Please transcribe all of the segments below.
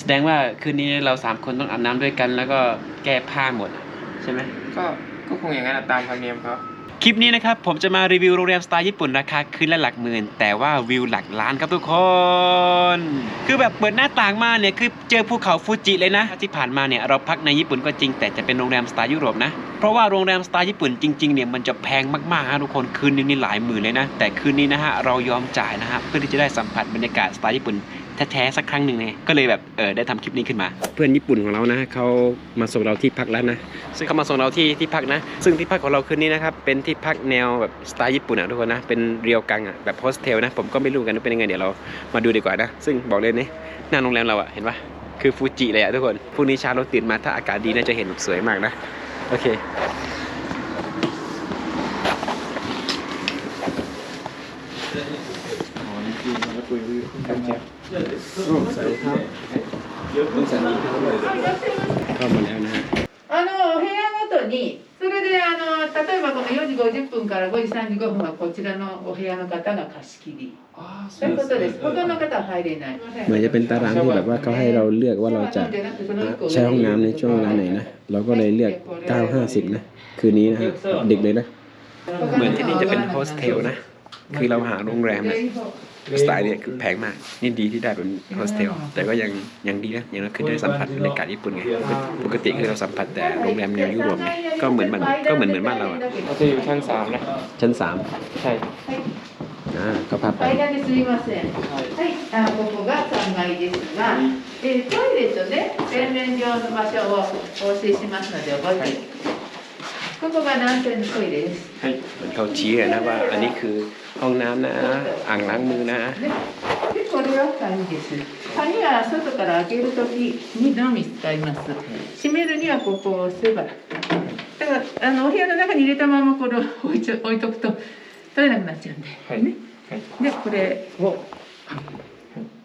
แสดงว่าคืนนี้เราสามคนต้องอาบน้ำด้วยกัน แล้วก็แก้ผ้าหมดอะใช่ไหมก็ก็คงอย่างนั้นอะตามธรรมเนียมเขาคลิปนี้นะครับ ผมจะมารีวิวโรงแรมสไตล์ญี่ปุ่นราคาคืนละหลักหมื่น แต่ว่าวิวหลักล้านครับทุกคน คือแบบเปิดหน้าต่างมาเนี่ย คือเจอภูเขาฟูจิเลยนะ ที่ผ่านมาเนี่ยเราพักในญี่ปุ่นก็จริงแต่จะเป็นโรงแรมสไตล์ยุโรปนะ เพราะว่าโรงแรมสไตล์ญี่ปุ่นจริงๆเนี่ยมันจะแพงมากๆฮะทุกคนคืนนึงนี่หลายหมื่นเลยนะ แต่คืนนี้นะฮะเรายอมจ่ายนะฮะเพื่อที่จะได้สัมผัสบรรยากาศสไตล์ญี่ปุ่น แท้ๆสักครั้งหนึ่งไงก็เลยแบบเออได้ทำคลิปนี้ขึ้นมา เพื่อนญี่ปุ่นของเรานะเขามาส่งเราที่พักแล้วนะซึ่งเขามาส่งเราที่ที่พักนะ ซึ่งที่พักของเราคืนนี้นะครับเป็นที่พักแนวแบบสไตล์ญี่ปุ่นอะทุกคนนะเป็นเรียวกังอะแบบโฮสเทลนะผมก็ไม่รู้กันว่าเป็นยังไงเดี๋ยวเรามาดูดีกว่านะ ซึ่งบอกเลยนี่หน้าโรงแรมเราอะเห็นปะคือฟูจิเลยอะทุกคนพรุ่งนี้เช้าเราตื่นมาถ้าอากาศดีน่าจะเห็นแบบสวยมากนะโอเค อ๋อนี่คือมาคุยกัน เชียว สวัสดีครับต้องสวัสดีครับเข้ามาแล้วนะฮะ あのお部屋ごとにそれであの例えばこの4時50分から5時35分はこちらのお部屋の方が貸し切り อ๋อ そういうことです他の方は入れない เหมือนจะเป็นตารางที่แบบว่าเขาให้เราเลือกว่าเราจะใช้ห้องน้ำในช่วงเวลาไหนนะ เราก็เลยเลือก 950 นะ คืนนี้นะฮะเด็กเลยนะ เหมือนที่นี่จะเป็นโฮสเทลนะ คือเราหาโรงแรมเนี่ยสไตล์เนี่ยคือแพงมาก นี่ดีที่ได้เป็นโฮสเทล แต่ก็ยังยังดีนะยังคือได้สัมผัสบรรยากาศญี่ปุ่นไง ปกติคือเราสัมผัสแต่โรงแรมแนวยุโรปไง ก็เหมือนมันก็เหมือนเหมือนบ้านเราอะ เราจะอยู่ชั้นสามนะ ชั้นสาม ใช่ อ่าก็พาไป 間ですみませんはいあここが3階ですが、えートイレとね洗面所の場所をお教えしますので覚えてここが男性のトイレです はい เหมือนเขาชี้เลยนะว่า อันนี้คือ ห้องน้ำนะ อ่างล้างมือนะ ねでこれは鍵です鍵は外から開けるときにのみ使います閉めるにはここを押せばだからあのお部屋の中に入れたままこれを置いちゃ置いとくと取れなくなっちゃうんで、はいねはいでこれを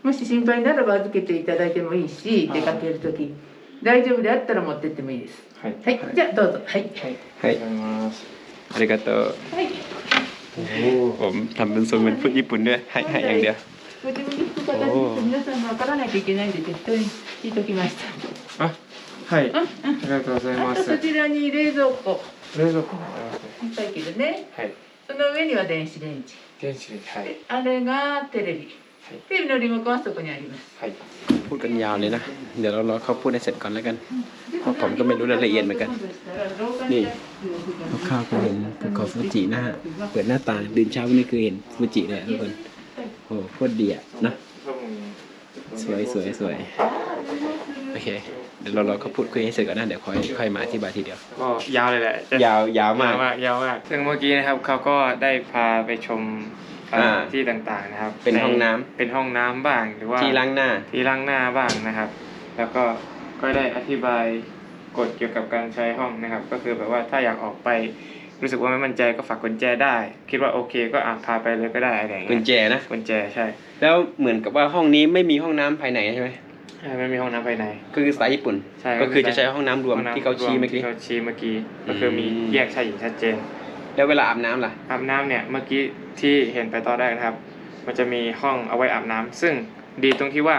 もし心配ならば預けていただいてもいいし出かけるとき大丈夫であったら持ってってもいいですはいはい、じゃあどうぞはいはいはいありがとうございます อาริกาโต はい โอ้โห ผมทำเป็นทรงเป็นพูดญี่ปุ่นด้วย ให้ให้อย่างเดียว ご自分で聞く形です皆さんも分からないといけないんで適当に聞いときましたあはいうんうんありがとうございあとますそちらに冷蔵庫冷蔵庫もありますねいっぱいけどねはいその上には電子レンジ電子レンジはいであれがテレビテレビのリモコンはそこにありますはい พูดกันยาวเลยนะ เดี๋ยวเรารอเขาพูดให้เสร็จก่อนแล้วกัน เพราะผมก็ไม่รู้รายละเอียดเหมือนกัน นี่ คร่าวๆก็เห็นภูเขาฟูจินะฮะเปิดหน้าต่างดื่นเช้าวันนี้คือเห็นฟูจิเลยอะทุกคนโอ้โคตรดีอะนะสวยสวยสวยโอเคเดี๋ยวเรารอเขาพูดคุยให้เสร็จก่อนนะเดี๋ยวค่อยค่อยมาอธิบายทีเดียวก็ยาวเลยแหละจะยาวยาวมากยาวมากยาวมากซึ่งเมื่อกี้นะครับเขาก็ได้พาไปชมสถานอ่าที่ต่างๆนะครับ เป็นห้องน้ำเป็นห้องน้ำบ้างหรือว่าที่ล้างหน้าที่ล้างหน้าบ้างนะครับ แล้วก็ก็ได้อธิบาย กฎเกี่ยวกับการใช้ห้องนะครับ ก็คือแบบว่าถ้าอยากออกไปรู้สึกว่าไม่มั่นใจก็ฝากกุญแจได้ คิดว่าโอเคก็อะพาไปเลยก็ได้อะไรอย่างกุเงี้ญยแจนะ กุญแจใช่แล้วเหมือนกับว่าห้องนี้ไม่มีห้องน้ำภายในใช่ไหมใช่ไม่มีห้องน้ำภายใน คือสไตล์ญี่ปุ่น ใช่ก็คือจะใช้ห้องน้ำรวมห้องน้ำที่เขาชี้เมื่อกี้ ที่เขาชี้เมื่อกี้ก็คือมีอืม แยกชายหญิงชัดเจน แล้วเวลาอาบน้ำล่ะ อาบน้ำเนี่ยเมื่อกี้ที่เห็นไปตอนแรกนะครับ มันจะมีห้องเอาไว้อาบน้ำซึ่งดีตรงที่ว่า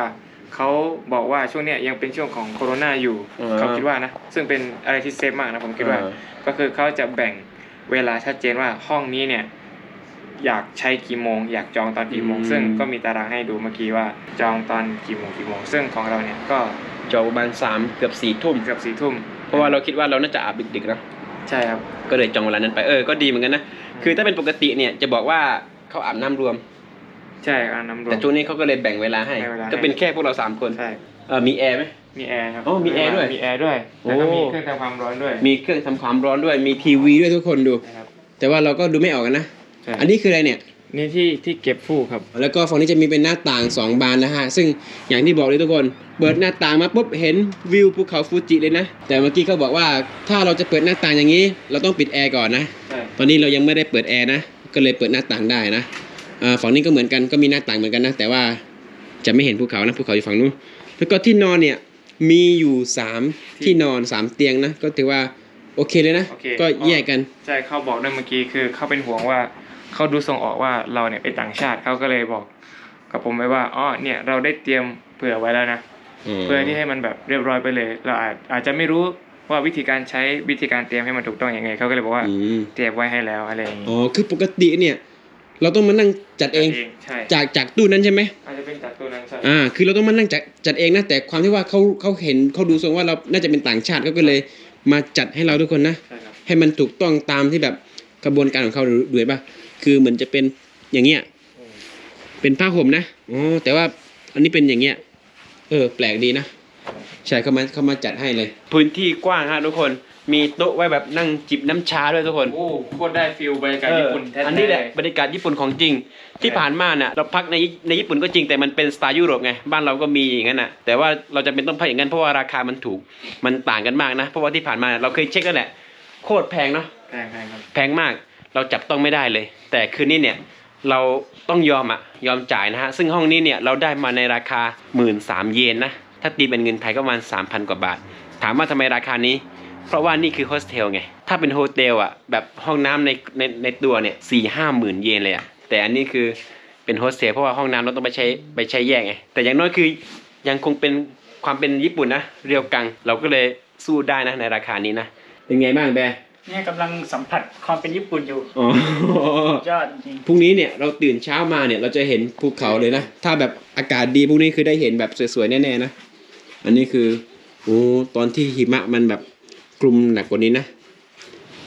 เขาบอกว่าช่วงเนี้ยยังเป็นช่วงของโควิดอยู่อ่าเขาคิดว่านะซึ่งเป็นอะไรที่เซฟมากนะผมคิดว่าเออก็คือเขาจะแบ่งเวลาชัดเจนว่าห้องนี้เนี่ยอยากใช้กี่โมง อยากจองตอนกี่โมงซึ่งก็มีตารางให้ดูเมื่อกี้ว่าจองตอนกี่โมงกี่โมง ซึ่งของเราเนี่ยก็จอประมาณสามเกือบสี่ทุ่มเกือบสี่ทุ่มเพราะว่าเราคิดว่าเราน่าจะอาบดึกๆเนอะใช่ครับ ก็เลยจองเวลานั้นไปเออก็ดีเหมือนกันนะคือถ้าเป็นปกติเนี่ยจะบอกว่าเขาอาบน้ำรวม ใช่อาบน้ำรวม แต่ช่วงนี้เขาก็เลยแบ่งเวลาให้ แบ่งเวลาให้ ก็เป็นแค่พวกเราสามคนใช่ เออมีแอร์ไหม มีแอร์ครับอ๋อมีแอร์ด้วยมีแอร์ด้วย แล้วก็โอ้ มีเครื่องทำความร้อนด้วยมีเครื่องทำความร้อนด้วยมีทีวีด้วยทุกคนดู นะครับแต่ว่าเราก็ดูไม่ออกกันนะ ใช่อันนี้คืออะไรเนี่ย นี่ที่ที่เก็บฟูกครับ แล้วก็ฝั่งนี้จะมีเป็นหน้าต่างสองบานนะฮะ ซึ่งอย่างที่บอกเลยทุกคน เปิดหน้าต่างมาปุ๊บเห็นวิวภูเขาฟูจิเลยนะ แต่เมื่อกี้เขาบอกว่าถ้าเราจะเปิดหน้าต่างอย่างนี้ เราต้องปิดแอร์ก่อนนะ ใช่ ตอนนี้เรายังไม่ได้เปิดแอร์นะ ก็เลยเปิดหน้าต่างได้นะอ่า ฝั่งนี้ก็เหมือนกันก็มีหน้าต่างเหมือนกันนะ แต่ว่าจะไม่เห็นภูเขานะภูเขาอยู่ฝั่งนู้นแล้วก็ที่นอนเนี่ยมีอยู่สามที่นอนสามเตียงนะก็ถือว่าโอเคเลยนะโอเคก็แยกกันใช่เขาบอกด้วยเมื่อกี้คือเขาเป็นห่วงว่าเขาดูทรงออกว่าเราเนี่ยเป็นต่างชาติเขาก็เลยบอกกับผมไว้ว่าอ๋อเนี่ยเราได้เตรียมเผื่อไว้แล้วนะมเพื่อที่ให้มันแบบเรียบร้อยไปเลย เราอาจอาจจะไม่รู้ว่าวิธีการใช้วิธีการเตรียมให้มันถูกต้องยังไงเขาก็เลยบอกว่าอืมเตรียมไว้ให้แล้วอะไรอย่างงี้อ๋อคือปกติเนี่ย เราต้องมานั่งจัดเองใช่จากจากตู้นั้นใช่ไหมอาจจะเป็นจากตัวนั้นใช่อ่าคือเราต้องมานั่งจัดจัดเองนะแต่ความที่ว่าเขาเขาเห็นเขาดูทรงว่าเราน่าจะเป็นต่างชาติเขาก็เลยมาจัดให้เราทุกคนนะใช่ครับให้มันถูกต้องตามที่แบบกระบวนการของเขาด้วยป่ะคือเหมือนจะเป็นอย่างเงี้ยอืมเป็นผ้าห่มนะอ๋อแต่ว่าอันนี้เป็นอย่างเงี้ยเออแปลกดีนะใช่เขามาเขามาจัดให้เลย พื้นที่กว้างฮะทุกคน มีโต๊ะไว้แบบนั่งจิบน้ำชาด้วยทุกคนโอ้โคตรได้ฟิลบรรยากาศญี่ปุ่นแท้ๆอันนี้แหละเยบรรยากาศญี่ปุ่นของจริง ที่ผ่านมาเนี่ยเราพักในในญี่ปุ่นก็จริงแต่มันเป็นสไตล์ยุโรปไงบ้านเราก็มีอย่างนั้นน่ะแต่ว่าเราจะเป็นต้องพักอย่างนั้นเพราะว่าราคามันถูกมันต่างกันมากนะ เพราะว่าที่ผ่านมาเราเคยเช็คแล้วแหละ โคตรแพงเนาะ แพงๆครับ แพงมาก เราจับต้องไม่ได้เลย แต่คืนนี้เนี่ยเราต้องยอมอะยอมจ่ายนะฮะ ซึ่งห้องนี้เนี่ยเราได้มาในราคา 1 3ื่นเยนนะ ถ้าตีเป็นเงินไทยก็ประมาณ 3,000 กว่าบาท ถามว่าทำไมราคานี้ เพราะว่านี่คือโฮสเทลไง ถ้าเป็นโฮเทลอะแบบห้องน้ำในในในตัวเนี่ยสี่ห้าหมื่นเยนเลยอะแต่อันนี้คือเป็นโฮสเทลเพราะว่าห้องน้ำเราต้องไปใช้ไปใช้แยกไง แต่อย่างน้อยคือยังคงเป็นความเป็นญี่ปุ่นนะ เรียวกัง เราก็เลยสู้ได้นะในราคานี้นะ เป็นไงบ้างแบร์เนี่ยกำลังสัมผัสความเป็นญี่ปุ่นอยู่อ๋อยอดจริงพรุ่งนี้เนี่ยเราตื่นเช้ามาเนี่ยเราจะเห็นภูเขาเลยนะ ถ้าแบบอากาศดีพรุ่งนี้คือได้เห็นแบบสวยๆแน่ๆนะ อันนี้คือโอ้ตอนที่หิมะมันแบบ กลุ่มหนักกว่านี้นะ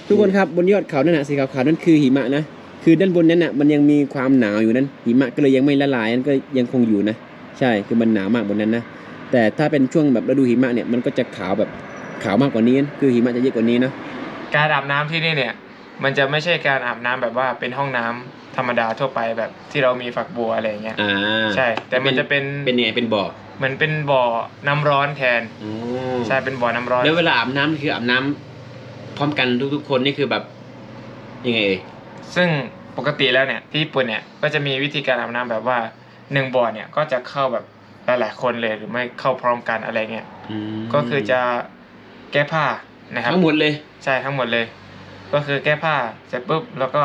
ทุกคนครับบนยอดเขานั่นนะสีขาวๆนั่นคือหิมะนะคือด้านบนนั้นน่ะมันยังมีความหนาวอยู่นั้นหิมะก็เลยยังไม่ละลายนั่นก็ยังคงอยู่นะ ใช่คือมันหนาวมากบนนั้นนะแต่ถ้าเป็นช่วงแบบฤดูหิมะเนี่ยมันก็จะขาวแบบขาวมากกว่านี้คือหิมะจะเยอะกว่านี้นะการอาบน้ำที่นี่เนี่ย มันจะไม่ใช่การอาบน้ำแบบว่าเป็นห้องน้ำธรรมดาทั่วไปแบบที่เรามีฝักบัวอะไรอย่างเงี้ยอ่าใช่ แต่มันจะเป็นเป็นยังไงเป็นบ่อ เหมือนเป็นบ่อน้ำร้อนแทนอ๋อใช่เป็นบ่อน้ำร้อน แล้วเวลาอาบน้ำคืออาบน้ำพร้อมกันทุกๆคนนี่คือแบบยังไงเอ่ยซึ่งปกติแล้วเนี่ยที่ญี่ปุ่นเนี่ยก็จะมีวิธีการอาบน้ำแบบว่าหนึ่งบ่อเนี่ยก็จะเข้าแบบหลายๆคนเลยหรือไม่เข้าพร้อมกันอะไรเงี้ยมก็คือจะแก้ผ้านะครับ ทั้งหมดเลย ใช่ทั้งหมดเลย ก็คือแก้ผ้าเสร็จปุ๊บแล้วก็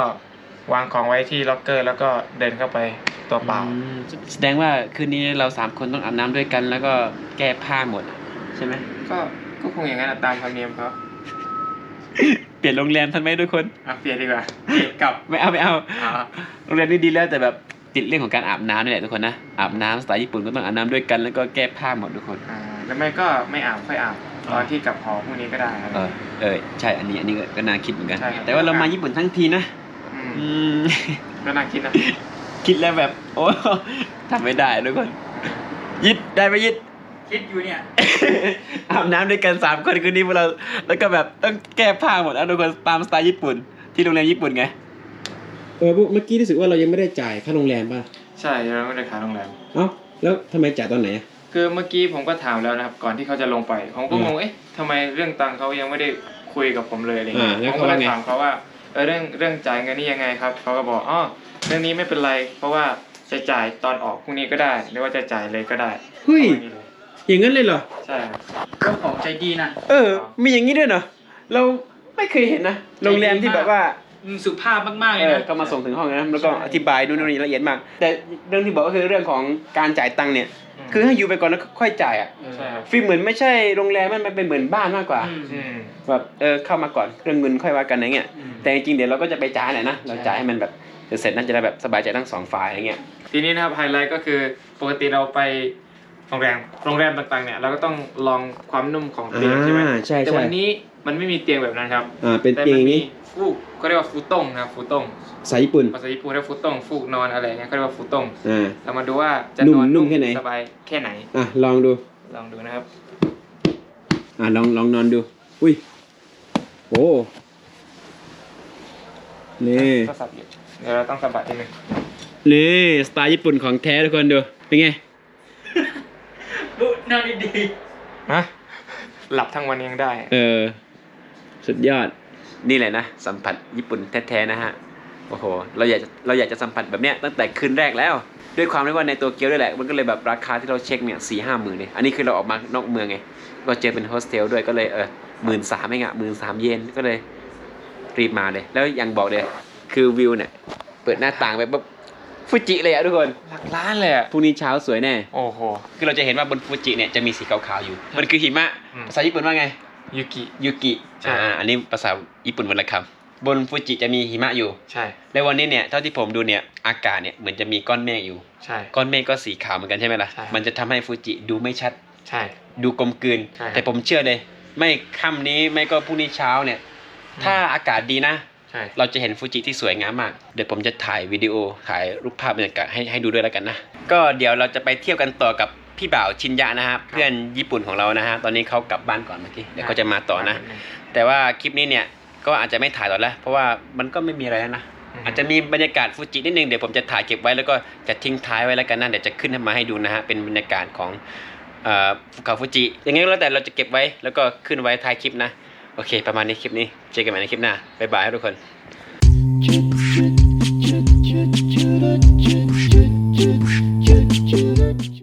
วางของไว้ที่ล็อกเกอร์ แล้วก็เดินเข้าไป ตัวเปล่า อืมแสดงว่าคืนนี้เราสามคนต้องอาบน้ำด้วยกัน แล้วก็แก้ผ้าหมดอะใช่ไหม ก็ก็คงอย่างนั้นอะตามธรรมเนียมเขาเปลี่ยนโรงแรมทันไหมทุกคน อะเปลี่ยนดีกว่าเปลี่ยนกลับไม่เอาไม่เอา อ่าโรงแรมนี้ดีแล้วแต่แบบติดเรื่องของการอาบน้ำนี่แหละทุกคนนะ อาบน้ำสไตล์ญี่ปุ่นก็ต้องอาบน้ำด้วยกันแล้วก็แก้ผ้าหมดทุกคน อ่าแล้วไม่ก็ไม่อาบค่อยอาบตอนที่กลับหอพรุ่งนี้ก็ได้อะไร เออ เออ ใช่ อันนี้ อันนี้ก็ก็น่าคิดเหมือนกัน ใช่ครับ แต่ว่าเรามาญี่ปุ่นทั้งทีนะมอืม ก็น่าคิดนะ คิดแล้วแบบ โอ้ทำไม่ได้ทุกคนยิดได้ไหมยิด คิดอยู่เนี่ย อาบน้ำด้วยกันสามคนคืนนี้พวกเรา แล้วก็แบบต้องแก้ผ้าหมดนะทุกคนตามสไตล์ญี่ปุ่น ที่โรงแรมญี่ปุ่นไงเออเมื่อกี้รู้สึกว่าเรายังไม่ได้จ่ายค่าโรงแรมป่ะใช่เราไม่ได้ขายโรงแรมเอ้าแล้วทำไมจ่ายตอนไหนอะคือเมื่อกี้ผมก็ถามแล้วนะครับ ก่อนที่เขาจะลงไป ผมก็งงเอ๊ะทำไมเรื่องตังค์เขายังไม่ได้คุยกับผมเลยอะไรเงี้ยอ่าแล้วผมเขาก็เลว่ายไงถามเขาว่าเออเรื่องเรื่องจ่ายเงินนี่ยังไงครับเขาก็บอกอ๋อ เรื่องนี้ไม่เป็นไร เพราะว่าจะจ่ายตอนออกพรุ่งนี้ก็ได้ หรือว่าจะจ่ายเลยก็ได้เฮ้ยประมาณนี้เลยอย่างนั้นเลยเหรอ ใช่ครับ เจ้าของใจดีนะ เออ มีอย่างนี้ด้วยเหรอ เราไม่เคยเห็นนะ โรงแรมที่แบบว่า อืมสุภาพมากๆเลเอยอนะ ก็มาส่งถึงห้องนะ แล้วก็ใช่ อธิบายนู่นนนนี่ละเอียดมาก แต่เรื่องที่บอกก็คือเรื่องของการจ่ายตังค์เนี่ย คือให้อยู่ไปก่อนแล้วค่อยจ่ายอะใช่ครับฟีลเหมือนไม่ใใช่โรงแรมมันมันเป็นเหมือนบ้านมากกว่า อืมอืมแบบเออเข้ามาก่อนเรื่องเงินค่อยว่ากันอะไรเงี้ยอืมแต่จริงๆเดี๋ยวเราก็จะไปจ่ายแหละนะ เราจ่ายให้มันแบบ เสร็จๆน่าจะได้แบบสบายใจทั้งสองฝ่ายอะไรเงี้ยทีนี้นะครับไฮไลท์ก็คือปกติเราไปโรงแรมโรงแรมต่างๆเนี่ยเราก็ต้องลองความนุ่มของเตียงใช่ไหมอ่าใช่แต่ใช่วันนี้มันไม่มีเตียงแบบนั้นครับอ่าเป็นแต่เตียงมัอย่างมีนี้ฟูกเขาเรียกว่าฟูต้งนะครับฟูต้งสายญี่ปุ่นภาษาญี่ปุ่นเรียกฟูต้งฟูกนอนอะไรเงี้ยเขาเรียกว่าฟูต้งอ่า เรามาดูว่าจะนุ่มนอนนุ่มแค่ไหน สบายแค่ไหนอะลองดูลองดูนะครับ อะลองลองนอนดู อุ้ยโอ้นี่ ก็สับอยู่ เดี๋ยวเราต้องสะบัดนิดนึงนี่สไตล์ญี่ปุ่นของแท้ทุกคนดู เป็นไงดูนอนดีนะหลับทั้งวันยังได้ เออ สุดยอด นี่แหละนะ สัมผัสญี่ปุ่นแท้ๆนะฮะ โอ้โห เราอยากจะเราอยากจะสัมผัสแบบเนี้ยตั้งแต่คืนแรกแล้ว ด้วยความที่ว่าในตัวเกียวด้วยแหละ มันก็เลยแบบราคาที่เราเช็คเนี่ยสี่ห้าหมื่นเลยอันนี้คือเราออกมานอกเมืองไง ก็เจอเป็นโฮสเทลด้วยก็เลยเออหมื่นสามเองอะหมื่นสามเยนก็เลยรีบมาเลย แล้วยังบอกเลย คือวิวเนี่ยเปิดหน้าต่างไปปุ๊บฟูจิเลยอะทุกคนหลักล้านเลยอะพรุ่งนี้เช้าสวยแน่โอ้โหคือเราจะเห็นว่าบนฟูจิเนี่ยจะมีสีขาวๆอยู่ มันคือหิมะอืมภาษาญี่ปุ่นว่าไงยูกิยูกิใช่อ่าอันนี้ภาษาญี่ปุ่นวันละคำบนฟูจิจะมีหิมะอยู่ใช่ในวันนี้เนี่ยเท่าที่ผมดูเนี่ยอากาศเนี่ยเหมือนจะมีก้อนเมฆอยู่ใช่ก้อนเมฆก็สีขาวเหมือนกันใช่ไหมล่ะใช่มันจะทำให้ฟูจิดูไม่ชัดใช่ดูกลมกลืนใช่แต่ผมเชื่อเลย ไม่ค่ำนี้ไม่ก็พรุ่งนี้เช้าเนี่ย ถ้าอากาศดีนะใช่ เราจะเห็นฟูจิที่สวยงามมาก เดี๋ยวผมจะถ่ายวิดีโอถ่ายรูปภาพบรรยากาศให้ให้ดูด้วยแล้วกันนะ ก็เดี๋ยวเราจะไปเที่ยวกันต่อกับพี่บ่าวชินยะนะครับ เพื่อนญี่ปุ่นของเรานะฮะ ตอนนี้เขากลับบ้านก่อนเมื่อกี้ เดี๋ยวเขาจะมาต่อนะ แต่ว่าคลิปนี้เนี่ยก็อาจจะไม่ถ่ายต่อแล้ว เพราะว่ามันก็ไม่มีอะไรแล้วนะ อาจจะมีบรรยากาศฟูจินิดนึง เดี๋ยวผมจะถ่ายเก็บไว้แล้วก็จะทิ้งท้ายไว้แล้วกันนะ เดี๋ยวจะขึ้นมาให้ดูนะฮะ เป็นบรรยากาศของเอ่อภูเขาฟูจิยังไงก็แล้วแต่เราจะเก็บไว้แล้วก็ขึ้นไว้ท้ายคลิปนะ โอเค ประมาณนี้คลิปนี้ เจอกันใหม่ในคลิปหน้า บ๊ายบายครับทุกคน